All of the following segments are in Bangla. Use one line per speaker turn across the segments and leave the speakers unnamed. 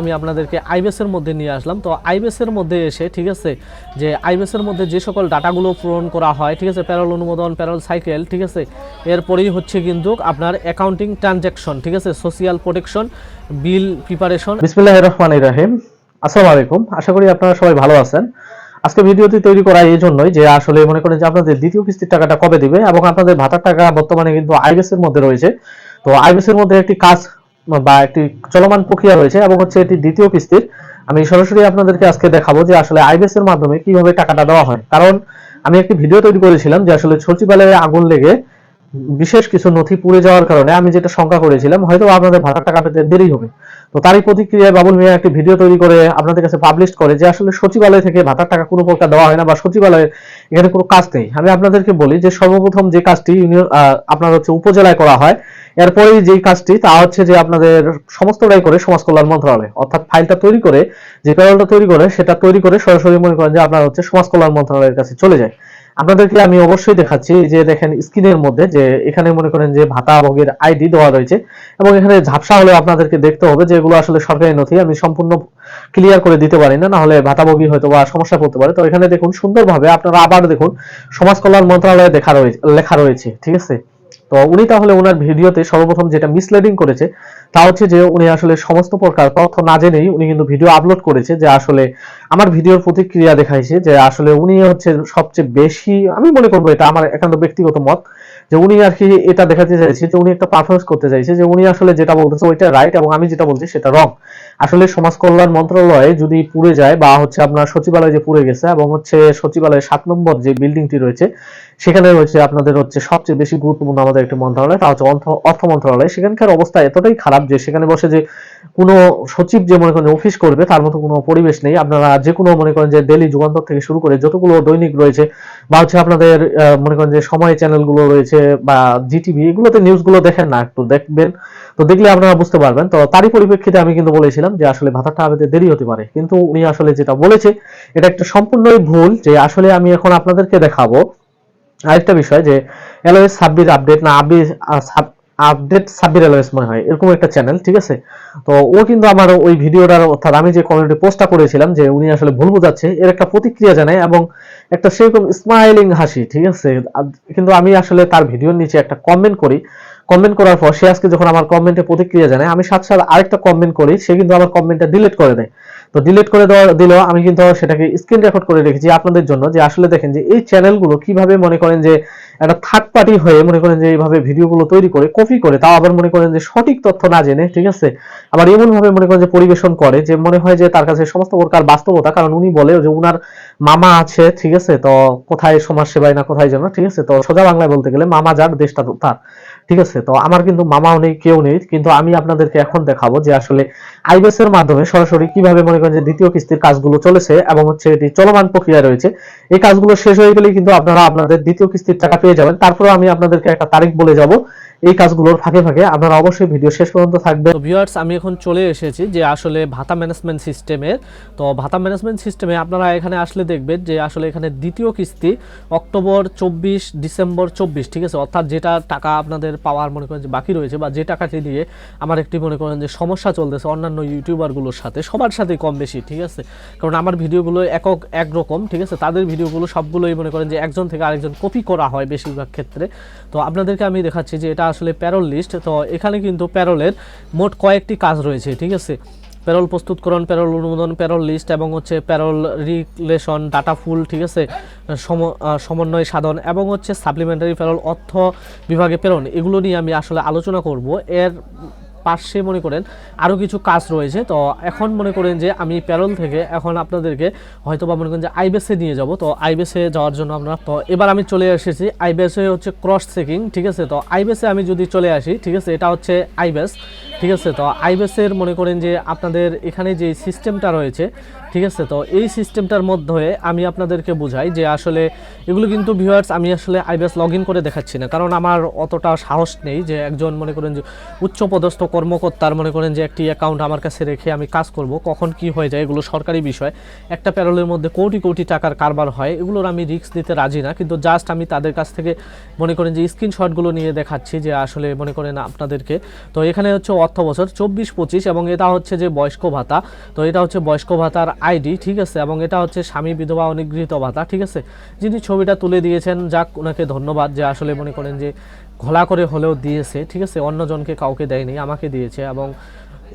আমি আপনাদেরকে আইবেসের মধ্যে নিয়ে আসলাম। তো আইবেসের মধ্যে এসে, ঠিক আছে, যে আইবেসের মধ্যে যে সকল ডাটাগুলো পূরণ করা হয়, ঠিক আছে, প্যারল অনুমোদন, প্যারল সাইকেল, ঠিক আছে, এরপরেই হচ্ছে কিন্তু আপনার অ্যাকাউন্টিং ট্রানজ্যাকশন ঠিক আছে সোশিয়াল প্রোটেকশন বিল প্রিপারেশন
বিসমিল্লাহ রহমান রাহিম। আসসালামু আলাইকুম। আশা করি আপনারা সবাই ভালো আছেন। আজকে ভিডিওটি তৈরি করা এই জন্যই যে আসলে মনে করেন যে আপনাদের দ্বিতীয় কিস্তির টাকাটা কবে দিবে এবং আপনাদের ভাতার টাকা বর্তমানে কিন্তু আইবিএস এর মধ্যে রয়েছে। তো আইবিএস এর মধ্যে একটি কাজ বা একটি চলমান প্রক্রিয়া রয়েছে এবং হচ্ছে এটি দ্বিতীয় কিস্তির। আমি সরাসরি আপনাদেরকে আজকে দেখাবো যে আসলে আইবিএস এর মাধ্যমে কীভাবে টাকাটা দেওয়া হয়। কারণ আমি একটি ভিডিও তৈরি করেছিলাম যে আসলে সচিবালয়ে আগুন লেগে বিশেষ কিছু নথি পুড়ে যাওয়ার কারণে আমি যেটা শঙ্কা করেছিলাম, হয়তো আপনাদের ভাড়া টাকা পেতে দেরি হবে। তো তারই প্রতিক্রিয়ায় বাবুল মিয়া একটি ভিডিও তৈরি করে আপনাদের কাছে পাবলিশ করে যে আসলে সচিবালয় থেকে ভাতার টাকা কোনো প্রকার দেওয়া হয় না বা সচিবালয়ের এখানে কোনো কাজ নেই। আমি আপনাদেরকে বলি যে সর্বপ্রথম যে কাজটি ইউনিয়ন আপনার হচ্ছে উপজেলায় করা হয়, এরপরেই যেই কাজটি তা হচ্ছে যে আপনাদের সমস্তটাই করে সমাজ কল্যাণ মন্ত্রণালয়। অর্থাৎ ফাইলটা তৈরি করে, যে প্যারোলটা তৈরি করে, সেটা তৈরি করে সরাসরি মনে করেন যে আপনার হচ্ছে সমাজ কল্যাণ মন্ত্রণালয়ের কাছে চলে যায়। আপনাদেরকে আমি অবশ্যই দেখাচ্ছি যে দেখেন স্ক্রিনের মধ্যে যে এখানে মনে করেন যে ভাতা ভোগের আইডি দেওয়া রয়েছে এবং এখানে ঝাপসা হলে আপনাদেরকে দেখতে হবে যে এগুলো আসলে সরকারি নথি, আমি সম্পূর্ণ ক্লিয়ার করে দিতে পারি না না হলে ভাতাভোগী হয়তো বা সমস্যা পড়তে পারে। তো এখানে দেখুন সুন্দরভাবে আপনারা আবার দেখুন সমাজ কল্যাণ মন্ত্রণালয়ে দেখা রয়েছে লেখা রয়েছে, ঠিক আছে? তো উনি তাহলে ওনার ভিডিওতে সর্বপ্রথম যেটা মিসলিডিং করেছে তা হচ্ছে যে উনি আসলে সমস্ত প্রকার তথ্য না জেনেই উনি কিন্তু ভিডিও আপলোড করেছে যে আসলে আমার ভিডিওর প্রতিক্রিয়া দেখাইছে যে আসলে উনি হচ্ছে সবচেয়ে বেশি, আমি মনে করব এটা আমার একান্ত ব্যক্তিগত মত যে উনি আর কি এটা দেখাতে চাইছে যে উনি একটা পারফরমেন্স করতে চাইছে, যে উনি আসলে যেটা বলতেছে ওইটা রাইট এবং আমি যেটা বলছি সেটা রং আসলে সমাজ কল্যাণ মন্ত্রণালয়ে যদি পুড়ে যায় বা হচ্ছে আপনার সচিবালয় যে পুড়ে গেছে এবং হচ্ছে সচিবালয়ের সাত নম্বর যে বিল্ডিংটি রয়েছে, সেখানে রয়েছে আপনাদের হচ্ছে সবচেয়ে বেশি গুরুত্বপূর্ণ আমাদের একটি মন্ত্রণালয়, তা হচ্ছে অর্থ- মন্ত্রণালয়। সেখানকার অবস্থা এতটাই খারাপ যে সেখানে বসে যে কোনো সচিব যে মনে করেন অফিস করবে, তার মতো কোনো পরিবেশ নেই। আপনারা যে কোনো মনে করেন যে ডেলি যুগান্তর থেকে শুরু করে যতগুলো দৈনিক রয়েছে বা হচ্ছে আপনাদের মনে করেন যে সময় চ্যানেলগুলো রয়েছে বা জিটিভি এগুলোতে নিউজগুলো দেখেন না, একটু দেখবেন। তো দেখলে আপনারা বুঝতে পারবেন। তো তারই পরিপ্রেক্ষিতে আমি কিন্তু বলেছিলাম যে আসলে ভাতাটা আবেদে দেরি হতে পারে। কিন্তু উনি আসলে যেটা বলেছে, এটা একটা সম্পূর্ণই ভুল যে আসলে আমি এখন আপনাদেরকে দেখাবো আরেকটা বিষয় যে এলওএস সাব্বির আপডেট না আবি আপডেট সাব্বির এলওএস মনে হয় এরকম একটা চ্যানেল ঠিক আছে? তো ও কিন্তু আমার ওই ভিডিওটার, অর্থাৎ আমি যে কমিউনিটি পোস্টটা করেছিলাম যে উনি আসলে ভুল বোঝাচ্ছে, এর একটা প্রতিক্রিয়া জানায় এবং একটা সেরকম স্মাইলিং হাসি, ঠিক আছে? কিন্তু আমি আসলে তার ভিডিওর নিচে একটা কমেন্ট করি। কমেন্ট করার পর সে আজকে যখন আমার কমেন্টে প্রতিক্রিয়া জানায়, আমি সাথে সাথে আরেকটা কমেন্ট করি, সে কিন্তু আমার কমেন্টটা ডিলিট করে দেয়। তো ডিলিট করে দেওয়া, দিল, আমি কিন্তু সেটাকে স্ক্রিন রেকর্ড করে রেখেছি আপনাদের জন্য যে আসলে দেখেন যে এই চ্যানেলগুলো কীভাবে মনে করেন যে একটা থার্ড পার্টি হয়ে মনে করেন যে এইভাবে ভিডিওগুলো তৈরি করে কপি করে, তাও আবার মনে করেন যে সঠিক তথ্য না জেনে, ঠিক আছে? আবার এমন ভাবে মনে করেন যে পরিবেশন করে, যে মনে হয় যে তার কাছে সমস্ত প্রকার বাস্তবতা, কারণ উনি বলে যে উনার মামা আছে, ঠিক আছে? তো কোথায় সমাজ সেবায় না কোথায় যেন, ঠিক আছে? তো সোজা বাংলায় বলতে গেলে মামা যার, দেশটা তার, ঠিক আছে? তো আমার কিন্তু মামাও নেই, কেউ নেই, কিন্তু আমি আপনাদেরকে এখন দেখাবো যে আসলে আইবিএস এর মাধ্যমে সরাসরি কীভাবে মনে করেন যে দ্বিতীয় কিস্তির কাজগুলো চলেছে এবং হচ্ছে এটি চলমান প্রক্রিয়া রয়েছে, এই কাজগুলো শেষ হয়ে গেলেই কিন্তু আপনারা আপনাদের দ্বিতীয় কিস্তির টাকা পেয়ে যাবেন। তারপরে আমি আপনাদেরকে একটা তারিখ বলে যাব। এই কাজগুলোর ফাঁকে ফাঁকে আপনারা অবশ্যই ভিডিও শেষ পর্যন্ত থাকবেন।
ভিউয়ার্স আমি এখন চলে এসেছি যে আসলে ভাতা ম্যানেজমেন্ট সিস্টেমের তো ভাতা ম্যানেজমেন্ট সিস্টেমে আপনারা এখানে আসলে দেখবেন যে আসলে এখানে দ্বিতীয় কিস্তি অক্টোবর চব্বিশ, ডিসেম্বর চব্বিশ, ঠিক আছে? অর্থাৎ যেটা টাকা আপনাদের পাওয়ার মনে করেন যে বাকি রয়েছে বা যে টাকাটি দিয়ে আমার একটি মনে করেন যে সমস্যা চলতেছে, অন্যান্য ইউটিউবারগুলোর সাথে, সবার সাথে কম বেশি, ঠিক আছে? কারণ আমার ভিডিওগুলো একক একরকম, ঠিক আছে? তাদের ভিডিওগুলো সবগুলোই মনে করেন যে একজন থেকে আরেকজন কপি করা হয় বেশিরভাগ ক্ষেত্রে। তো আপনাদেরকে আমি দেখাচ্ছি যে এটা আসলে প্যারোল লিস্ট তো এখানে কিন্তু প্যারলের মোট কয়েকটি কাজ রয়েছে, ঠিক আছে? প্যারল প্রস্তুতকরণ প্যারল অনুমোদন প্যারল লিস্ট এবং হচ্ছে প্যারল রিলেশন ডাটা ফুল ঠিক আছে? সমন্বয় সাধন এবং হচ্ছে সাপ্লিমেন্টারি প্যারোল অর্থ বিভাগে প্রেরণ, এগুলো নিয়ে আমি আসলে আলোচনা করব। এর পাশে মনে করেন আরও কিছু কাজ রয়েছে। তো এখন মনে করেন যে আমি প্যারল থেকে এখন আপনাদেরকে হয়তো বা মনে করেন যে আইবেসে নিয়ে যাব। তো আইবেসে যাওয়ার জন্য আপনারা তো এবার আমি চলে এসেছি। আইবেসে হচ্ছে ক্রস চেকিং, ঠিক আছে? তো আইবেসে আমি যদি চলে আসি, ঠিক আছে? এটা হচ্ছে আইবেস ঠিক আছে? তো আইবেসের মনে করেন যে আপনাদের এখানে যে সিস্টেমটা রয়েছে ঠিক আছে? তো এই সিস্টেমটার মধ্যে আমি আপনাদেরকে বুঝাই যে আসলে এগুলো কিন্তু ভিউয়ার্স আমি আসলে আইবিএস লগ করে দেখাচ্ছি না। কারণ আমার অতটা সাহস নেই যে একজন মনে করেন যে উচ্চপদস্থ কর্মকর্তার মনে করেন যে একটি অ্যাকাউন্ট আমার কাছে রেখে আমি কাজ করব, কখন কি হয়ে যায় এগুলো সরকারি বিষয়। একটা প্যারোলের মধ্যে কোটি কোটি টাকার কারবার হয়, এগুলোর আমি রিস্ক দিতে রাজি না। কিন্তু জাস্ট আমি তাদের কাছ থেকে মনে করেন যে স্ক্রিনশটগুলো নিয়ে দেখাচ্ছি যে আসলে মনে করেন আপনাদেরকে। তো এখানে হচ্ছে অর্থ বছর চব্বিশ পঁচিশ এবং এটা হচ্ছে যে বয়স্ক ভাতা। তো এটা হচ্ছে বয়স্ক ভাতার আইডি, ঠিক আছে, এবং এটা হচ্ছে স্বামী বিধবা অনিগৃহীত ভাতা, ঠিক আছে? যিনি ছবিটা তুলে দিয়েছেন, যাক, ওনাকে ধন্যবাদ যে আসলে মনে করেন যে ঘোলা করে হলেও দিয়েছে, ঠিক আছে? অন্যজনকে কাউকে দেয়নি, আমাকে দিয়েছে, এবং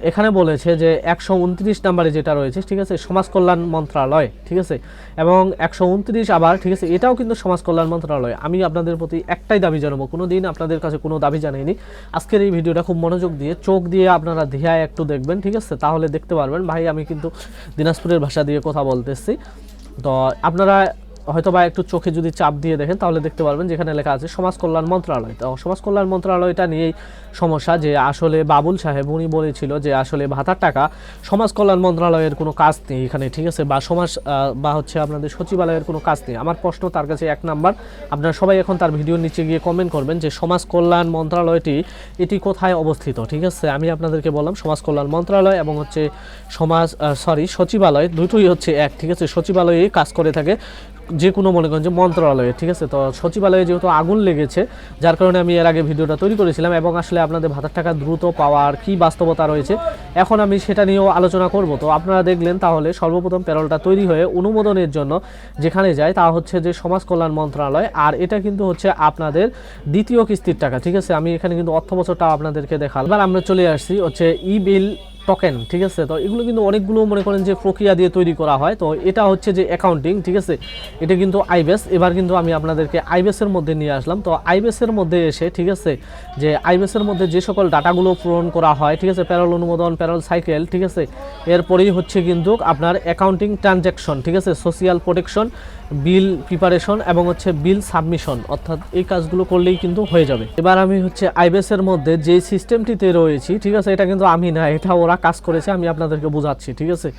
এখানে বলেছে যে একশো উনত্রিশ নাম্বারে যেটা রয়েছে, ঠিক আছে, সমাজ কল্যাণ মন্ত্রণালয় ঠিক আছে? এবং একশো উনত্রিশ আবার, ঠিক আছে, এটাও কিন্তু সমাজ কল্যাণ মন্ত্রণালয় আমি আপনাদের প্রতি একটাই দাবি জানাব কোনো দিন আপনাদের কাছে কোনো দাবি জানাইনি। আজকের এই ভিডিওটা খুব মনোযোগ দিয়ে, চোখ দিয়ে আপনারা ধিয়ায় একটু দেখবেন, ঠিক আছে? তাহলে দেখতে পারবেন। ভাই, আমি কিন্তু দিনাজপুরের ভাষা দিয়ে কথা বলতেছি। তো আপনারা হয়তো বা একটু চোখে যদি চাপ দিয়ে দেখেন, তাহলে দেখতে পারবেন যেখানে লেখা আছে সমাজ কল্যাণ মন্ত্রণালয় তো সমাজ কল্যাণ মন্ত্রণালয়টা নিয়েই সমস্যা যে আসলে বাবুল সাহেব উনি বলেছিল যে আসলে ভাতার টাকা সমাজ কল্যাণ মন্ত্রণালয়ের কোনো কাজ নেই এখানে, ঠিক আছে? বা সমাজ বা হচ্ছে আপনাদের সচিবালয়ের কোনো কাজ নেই। আমার প্রশ্ন তার কাছে এক নাম্বার। আপনারা সবাই এখন তার ভিডিওর নিচে গিয়ে কমেন্ট করবেন যে সমাজ কল্যাণ মন্ত্রণালয়টি এটি কোথায় অবস্থিত, ঠিক আছে? আমি আপনাদেরকে বললাম, সমাজ কল্যাণ মন্ত্রণালয় এবং হচ্ছে সমাজ সরি সচিবালয় দুটোই হচ্ছে এক, ঠিক আছে? সচিবালয়েই কাজ করে থাকে। যে কোনো মনে করেন যে মন্ত্রণালয়ে, ঠিক আছে? তো সচিবালয়ে যেহেতু আগুন লেগেছে, যার কারণে আমি এর আগে ভিডিওটা তৈরি করেছিলাম এবং আসলে আপনাদের ভাতার টাকা দ্রুত পাওয়ার কি বাস্তবতা রয়েছে, এখন আমি সেটা নিয়েও আলোচনা করব। তো আপনারা দেখলেন তাহলে সর্বপ্রথম প্যারোলটা তৈরি হয়ে অনুমোদনের জন্য যেখানে যায় তা হচ্ছে যে সমাজ কল্যাণ মন্ত্রণালয়, আর এটা কিন্তু হচ্ছে আপনাদের দ্বিতীয় কিস্তির টাকা, ঠিক আছে? আমি এখানে কিন্তু অর্থ বছরটা আপনাদেরকে দেখাল এবার আমরা চলে আসছি হচ্ছে ই বিল টোকেন ঠিক আছে? তো এগুলো কিন্তু অনেকগুলো মনে করেন যে প্রক্রিয়া দিয়ে তৈরি করা হয়। তো এটা হচ্ছে যে অ্যাকাউন্টিং ঠিক আছে? এটা কিন্তু আইবেস এবার কিন্তু আমি আপনাদেরকে আইবেসের মধ্যে নিয়ে আসলাম। তো আইবেসের মধ্যে এসে, ঠিক আছে? যে আইবেসের মধ্যে যে সকল ডাটাগুলো পূরণ করা হয়, ঠিক আছে? প্যারল অনুমোদন প্যারল সাইকেল ঠিক আছে? এরপরেই হচ্ছে কিন্তু আপনার অ্যাকাউন্টিং ট্রানজ্যাকশন ঠিক আছে? সোশিয়াল প্রোটেকশন বিল প্রিপারেশন এবং হচ্ছে বিল সাবমিশন, অর্থাৎ এই কাজগুলো করলেই কিন্তু হয়ে যাবে। এবার আমি হচ্ছে আইবেসের মধ্যে যে সিস্টেমটিতে রয়েছি, ঠিক আছে, এটা কিন্তু আমি না, এটা ওরা কাজ করেছে, আমি আপনাদেরকে বোঝাচ্ছি, ঠিক আছে?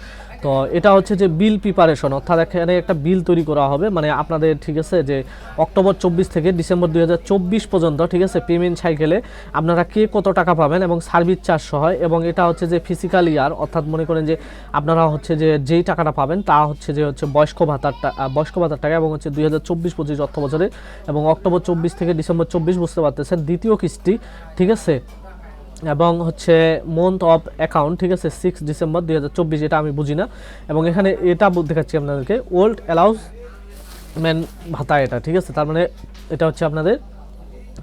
তো এটা হচ্ছে যে বিল প্রিপারেশন অর্থাৎ এখানে একটা বিল তৈরি করা হবে। মানে আপনাদের, ঠিক আছে, যে অক্টোবর চব্বিশ থেকে ডিসেম্বর দুই হাজার চব্বিশ পর্যন্ত, ঠিক আছে পেমেন্ট সাইকেলে আপনারা কে কত টাকা পাবেন এবং সার্ভিস চার্জ সহ এবং এটা হচ্ছে যে ফিজিক্যাল ইয়ার অর্থাৎ মনে করেন যে আপনারা হচ্ছে যে যেই টাকাটা পাবেন, তা হচ্ছে যে হচ্ছে বয়স্ক ভাতার বয়স্ক ভাতার টাকা এবং হচ্ছে দুই হাজার চব্বিশ পঁচিশ অর্থ বছরে এবং অক্টোবর চব্বিশ থেকে ডিসেম্বর চব্বিশ বুঝতে পারতেছেন। দ্বিতীয় কিস্তি, ঠিক আছে এবং হচ্ছে মন্থ অফ অ্যাকাউন্ট ঠিক আছে সিক্স ডিসেম্বর দুই হাজার চব্বিশ, এটা আমি বুঝি না। এবং এখানে এটা দেখাচ্ছি আপনাদেরকে ওল্ড অ্যালাউস ম্যান ভাতা এটা, ঠিক আছে, তার মানে এটা হচ্ছে আপনাদের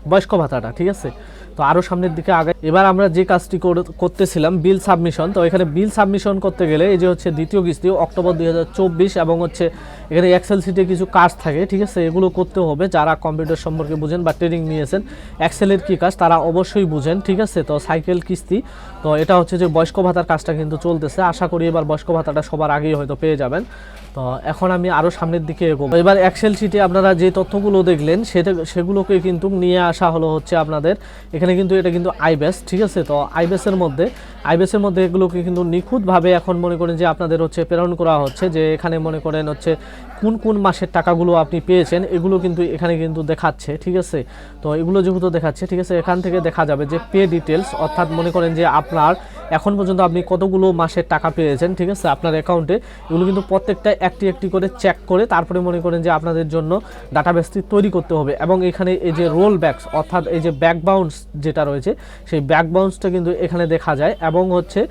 বয়স্ক ভাতাটা, ঠিক আছে। তো আরও সামনের দিকে আগে এবার আমরা যে কাজটি করে- করতেছিলাম বিল সাবমিশন তো এখানে বিল সাবমিশন করতে গেলে এই যে হচ্ছে দ্বিতীয় কিস্তি, অক্টোবর দুই হাজার চব্বিশ এবং হচ্ছে এখানে এক্সেল সিটে কিছু কাজ থাকে, ঠিক আছে? এগুলো করতে হবে। যারা কম্পিউটার সম্পর্কে বুঝেন বা ট্রেনিং নিয়েছেন এক্সেলের কী কাজ? তারা অবশ্যই বুঝেন, ঠিক আছে? তো সাইকেল কিস্তি, তো এটা হচ্ছে যে বয়স্ক ভাতার কাজটা কিন্তু চলতেছে। আশা করি এবার বয়স্ক ভাতাটা সবার আগেই হয়তো পেয়ে যাবেন। তো এখন আমি আরও সামনের দিকে এগোবো। এবার এক্সেল শিটে আপনারা যে তথ্যগুলো দেখলেন, সেটা সেগুলোকে কিন্তু নিয়ে আসা হলো হচ্ছে আপনাদের। এখানে কিন্তু এটা কিন্তু আইবেস ঠিক আছে? তো আইবেসের মধ্যে আইবেসের মধ্যে এগুলোকে কিন্তু নিখুঁতভাবে এখন মনে করেন যে আপনাদের হচ্ছে প্রেরণ করা হচ্ছে, যে এখানে মনে করেন হচ্ছে কোন কোন মাসের টাকাগুলো আপনি পেয়েছেন, এগুলো কিন্তু এখানে কিন্তু দেখাচ্ছে, ঠিক আছে? তো এগুলো যেহেতু দেখাচ্ছে, ঠিক আছে, এখান থেকে দেখা যাবে যে পে ডিটেলস অর্থাৎ মনে করেন যে আপনার এখন পর্যন্ত আপনি কতগুলো মাসের টাকা পেয়েছেন, ঠিক আছে, আপনার অ্যাকাউন্টে এগুলো কিন্তু প্রত্যেকটা একটি একটি করে চেক করে তারপরে মনে করেন যে আপনাদের জন্য ডাটাবেসটি তৈরি করতে হবে এবং এখানে এই যে রোল ব্যাকস অর্থাৎ এই যে ব্যাক বাউন্স যেটা রয়েছে, সেই ব্যাক বাউন্সটা কিন্তু এখানে দেখা যায় এবং হচ্ছে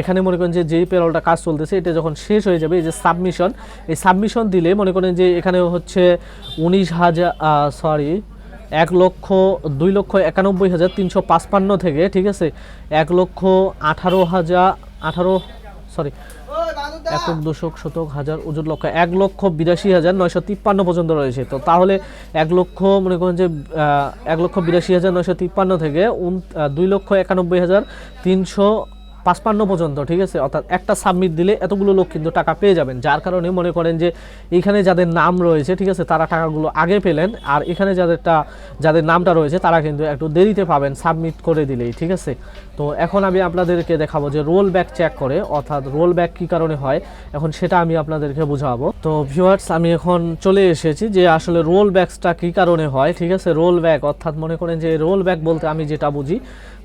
এখানে মনে করেন যে যেই পেরোলটা কাজ চলতেছে, এটা যখন শেষ হয়ে যাবে, এই যে সাবমিশন এই সাবমিশন দিলে মনে করেন যে এখানে হচ্ছে উনিশ হাজার সরি এক লক্ষ, দুই লক্ষ একানব্বই হাজার তিনশো পাঁচপান্ন থেকে, ঠিক আছে, এক লক্ষ আঠারো হাজার আঠারো সরি একক দশক শতক হাজার ওজন লক্ষ এক লক্ষ বিরাশি হাজার নয়শো তিপ্পান্ন পর্যন্ত রয়েছে। তো তাহলে এক লক্ষ মনে করেন যে এক লক্ষ বিরাশি হাজার নয়শো তিপ্পান্ন থেকে দুই লক্ষ একানব্বই হাজার তিনশো পাঁচপান্ন পর্যন্ত, ঠিক আছে? অর্থাৎ একটা সাবমিট দিলে এতগুলো লোক কিন্তু টাকা পেয়ে যাবেন। যার কারণে মনে করেন যে এইখানে যাদের নাম রয়েছে, ঠিক আছে, তারা টাকাগুলো আগে পেলেন। আর এখানে যাদেরটা, যাদের নামটা রয়েছে, তারা কিন্তু একটু দেরিতে পাবেন সাবমিট করে দিলেই, ঠিক আছে? তো এখন আমি আপনাদেরকে দেখাবো যে রোল ব্যাক চেক করে, অর্থাৎ রোল ব্যাক কী কারণে হয়, এখন সেটা আমি আপনাদেরকে বুঝাবো। তো ভিউয়ার্স আমি এখন চলে এসেছি যে আসলে রোল ব্যাকসটা কী কারণে হয়, ঠিক আছে? রোল ব্যাক অর্থাৎ মনে করেন যে রোল ব্যাক বলতে আমি যেটা বুঝি,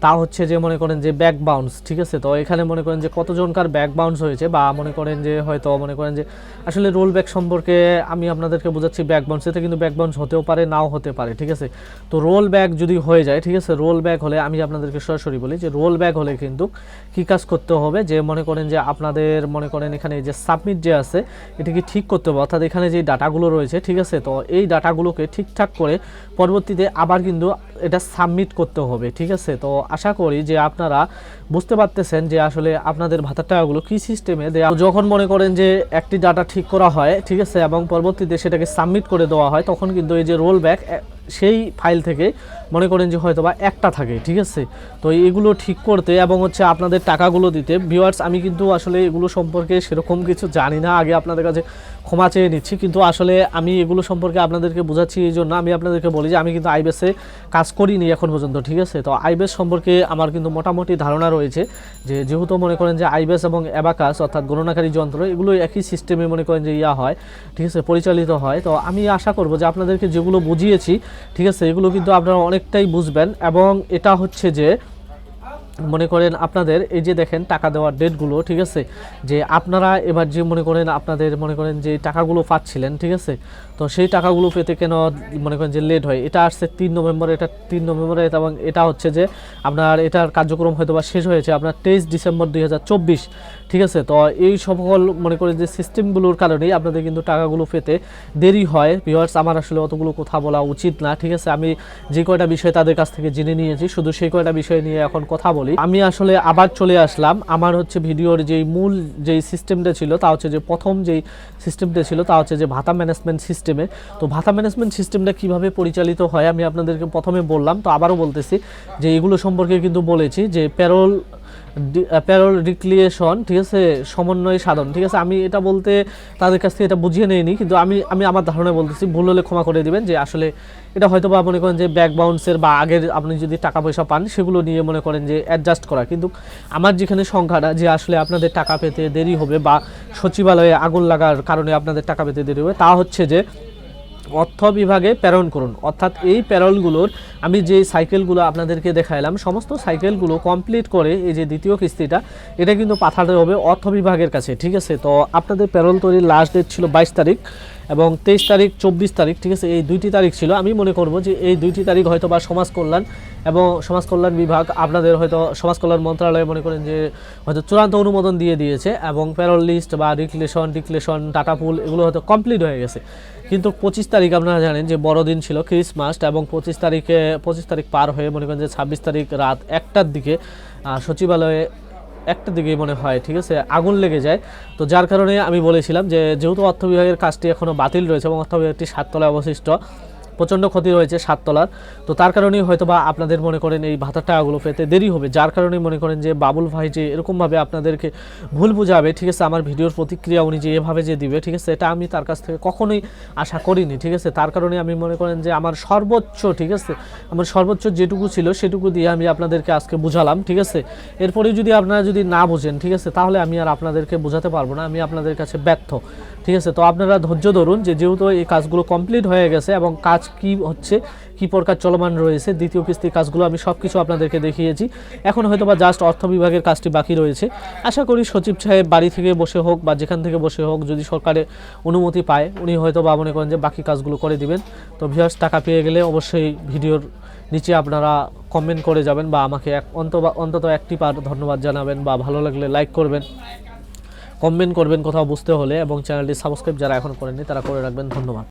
তা হচ্ছে যে মনে করেন যে ব্যাক বাউন্স ঠিক আছে? তো এখানে মনে করেন যে কতজনকার ব্যাক বাউন্স হয়েছে, বা মনে করেন যে হয়তো, মনে করেন যে আসলে রোল ব্যাক সম্পর্কে আমি আপনাদেরকে বোঝাচ্ছি ব্যাক বাউন্স এতে কিন্তু ব্যাক বাউন্স হতেও পারে, নাও হতে পারে, ঠিক আছে? তো রোল ব্যাক যদি হয়ে যায়, ঠিক আছে? রোল ব্যাক হলে আমি আপনাদেরকে সরাসরি বলি যে রোল ব্যাক হলে কিন্তু কী কাজ করতে হবে? যে মনে করেন যে আপনাদের মনে করেন এখানে যে সাবমিট যে আছে, এটাকে ঠিক করতে হবে। অর্থাৎ এখানে যে ডাটাগুলো রয়েছে, ঠিক আছে? তো এই ডাটাগুলোকে ঠিকঠাক করে পরবর্তীতে আবার কিন্তু এটা সাবমিট করতে হবে, ঠিক আছে? তো আশা করি যে আপনারা বুঝতে পারতেছেন যে আসলে আপনাদের ভাতার টাকাগুলো কী সিস্টেমে দেওয়া যখন মনে করেন যে একটি ডাটা ঠিক করা হয়, ঠিক আছে? এবং পরবর্তীতে সেটাকে সাবমিট করে দেওয়া হয়, তখন কিন্তু এই যে রোল ব্যাক সেই ফাইল থেকে মনে করেন যে হয়তো বা একটা থাকে, ঠিক আছে? তো এগুলো ঠিক করতে এবং হচ্ছে আপনাদের টাকাগুলো দিতে ভিউয়ার্স আমি কিন্তু আসলে এগুলো সম্পর্কে সেরকম কিছু জানি না। আগে আপনাদের কাছে ক্ষমা চেয়ে নিচ্ছি। কিন্তু আসলে আমি এগুলো সম্পর্কে আপনাদেরকে বোঝাচ্ছি এই জন্য আমি আপনাদেরকে বলি যে আমি কিন্তু আইবেসে কাজ করিনি এখন পর্যন্ত, ঠিক আছে? তো আইবেস সম্পর্কে আমার কিন্তু মোটামুটি ধারণা রয়েছে যে, যেহেতু মনে করেন যে আইবেস এবং অ্যাবাকাস অর্থাৎ গণনাকারী যন্ত্র, এগুলো একই সিস্টেমে মনে করেন যে ইয়া হয়, ঠিক আছে? পরিচালিত হয়। তো আমি আশা করব যে আপনাদেরকে যেগুলো বুঝিয়েছি, ঠিক আছে? এগুলো কিন্তু আপনারা অনেকটাই বুঝবেন এবং এটা হচ্ছে যে মনে করেন আপনাদের, এই যে দেখেন টাকা দেওয়ার ডেটগুলো ঠিক আছে? যে আপনারা এবার যে মনে করেন আপনাদের মনে করেন যে টাকাগুলো পাচ্ছিলেন, ঠিক আছে? তো সেই টাকাগুলো পেতে কেন মনে করেন যে লেট হয়? এটা আসছে তিন নভেম্বর, এটা তিন নভেম্বরে, এবং এটা হচ্ছে যে আপনার এটার কার্যক্রম হয়তো বা শেষ হয়েছে আপনার তেইশ ডিসেম্বর দুই হাজার চব্বিশ, ঠিক আছে? তো এই সকল মনে করেন যে সিস্টেমগুলোর কারণেই আপনাদের কিন্তু টাকাগুলো পেতে দেরি হয়। ভিউয়ার্স আমার আসলে অতগুলো কথা বলা উচিত না, ঠিক আছে? আমি যে কয়টা বিষয় তাদের কাছ থেকে জেনে নিয়েছি, শুধু সেই কয়টা বিষয় নিয়ে এখন কথা বলি। আমি আসলে আবার চলে আসলাম। আমার হচ্ছে ভিডিওর যেই মূল যেই সিস্টেমটা ছিল, তা হচ্ছে যে প্রথম যেই সিস্টেমটা ছিল, তা হচ্ছে যে ভাতা ম্যানেজমেন্ট সিস্টেমে তো ভাতা ম্যানেজমেন্ট সিস্টেমটা কীভাবে পরিচালিত হয় আমি আপনাদেরকে প্রথমে বললাম। তো আবারও বলতেছি যে এগুলো সম্পর্কে কিন্তু বলেছি যে প্যারোল প্যারোল রিক্লিয়েশন ঠিক আছে? সমন্বয় সাধন, ঠিক আছে? আমি এটা বলতে তাদের কাছ থেকে এটা বুঝিয়ে নেইনি, কিন্তু আমি আমি আমার ধারণায় বলতেছি, ভুল হলে ক্ষমা করে দিবেন যে আসলে এটা হয়তো বা মনে করেন যে ব্যাক বাউন্সের বা আগের আপনি যদি টাকা পয়সা পান, সেগুলো নিয়ে মনে করেন যে অ্যাডজাস্ট করা। কিন্তু আমার যেখানে সংখ্যাটা যে আসলে আপনাদের টাকা পেতে দেরি হবে বা সচিবালয়ে আগুন লাগার কারণে আপনাদের টাকা পেতে দেরি হবে, তা হচ্ছে যে অর্থ বিভাগে প্রেরণ করুন। অর্থাৎ এই প্যারলগুলোর আমি যে সাইকেলগুলো আপনাদেরকে দেখাইলাম, সমস্ত সাইকেলগুলো কমপ্লিট করে এই যে দ্বিতীয় কিস্তিটা, এটা কিন্তু পাঠাতে হবে অর্থ বিভাগের কাছে, ঠিক আছে? তো আপনাদের প্যারল তৈরির লাস্ট ডেট ছিল বাইশ তারিখ। এবং তেইশ তারিখ, চব্বিশ তারিখ, ঠিক আছে, এই দুইটি তারিখ ছিল। আমি মনে করব যে এই দুইটি তারিখ হয়তো বা সমাজ কল্যাণ এবং সমাজ কল্যাণ বিভাগ আপনাদের হয়তো সমাজ কল্যাণ মন্ত্রণালয় মনে করেন যে হয়তো চূড়ান্ত অনুমোদন দিয়ে দিয়েছে এবং প্যারল লিস্ট বা রিক্লেশন ডিক্লেশন ডাটা পুল এগুলো হয়তো কমপ্লিট হয়ে গেছে। কিন্তু পঁচিশ তারিখ আপনারা জানেন যে বড়দিন ছিল ক্রিসমাস এবং পঁচিশ তারিখে, পঁচিশ তারিখ পার হয়ে মনে করেন যে ছাব্বিশ তারিখ রাত একটার দিকে সচিবালয়ে একটার দিকে মনে হয়, ঠিক আছে? আগুন লেগে যায়। তো যার কারণে আমি বলেছিলাম যে, যেহেতু অর্থ বিভাগের কাজটি এখনও বাতিল রয়েছে এবং অর্থ বিভাগটি সাততলায় অবশিষ্ট প্রচণ্ড ক্ষতি রয়েছে সাততলার। তো তার কারণেই হয়তো বা আপনাদের মনে করেন এই ভাতার টাকাগুলো পেতে দেরি হবে। যার কারণে মনে করেন যে বাবুল ভাই যে এরকমভাবে আপনাদেরকে ভুল বুঝাবে, ঠিক আছে, আমার ভিডিওর প্রতিক্রিয়া উনি যে এভাবে যে দিবে, ঠিক আছে, এটা আমি তার কাছ থেকে কখনোই আশা করিনি, ঠিক আছে। তার কারণে আমি মনে করেন যে আমার সর্বোচ্চ, ঠিক আছে, আমার সর্বোচ্চ যেটুকু ছিল সেটুকু দিয়ে আমি আপনাদেরকে আজকে বুঝালাম, ঠিক আছে। এরপরে যদি আপনারা যদি না বোঝেন, ঠিক আছে, তাহলে আমি আর আপনাদেরকে বোঝাতে পারব না, আমি আপনাদের কাছে ব্যর্থ। ঠিক আছে? তো আপনারা ধৈর্য ধরুন যে যেহেতু এই কাজগুলো কমপ্লিট হয়ে গেছে এবং কাজ কি হচ্ছে, কি প্রকার চলমান রয়েছে, দ্বিতীয় কিস্তির কাজগুলো আমি সব কিছু আপনাদেরকে দেখিয়েছি। এখন হয়তো বা জাস্ট অর্থ বিভাগের কাজটি বাকি রয়েছে। আশা করি সচিব সাহেব বাড়ি থেকে বসে হোক বা যেখান থেকে বসে হোক, যদি সরকারে অনুমতি পায়, উনি হয়তো বা মনে করেন যে বাকি কাজগুলো করে দিবেন। তো ভিউয়ার্স টাকা পেয়ে গেলে অবশ্যই ভিডিওর নিচে আপনারা কমেন্ট করে যাবেন বা আমাকে এক অন্ত অন্তত একটি পার ধন্যবাদ জানাবেন বা ভালো লাগলে লাইক করবেন। কমেন্ট করবেন, কোথাও বুঝতে হলে এবং চ্যানেলটি সাবস্ক্রাইব যারা এখন করেননি, তারা করে রাখবেন, ধন্যবাদ।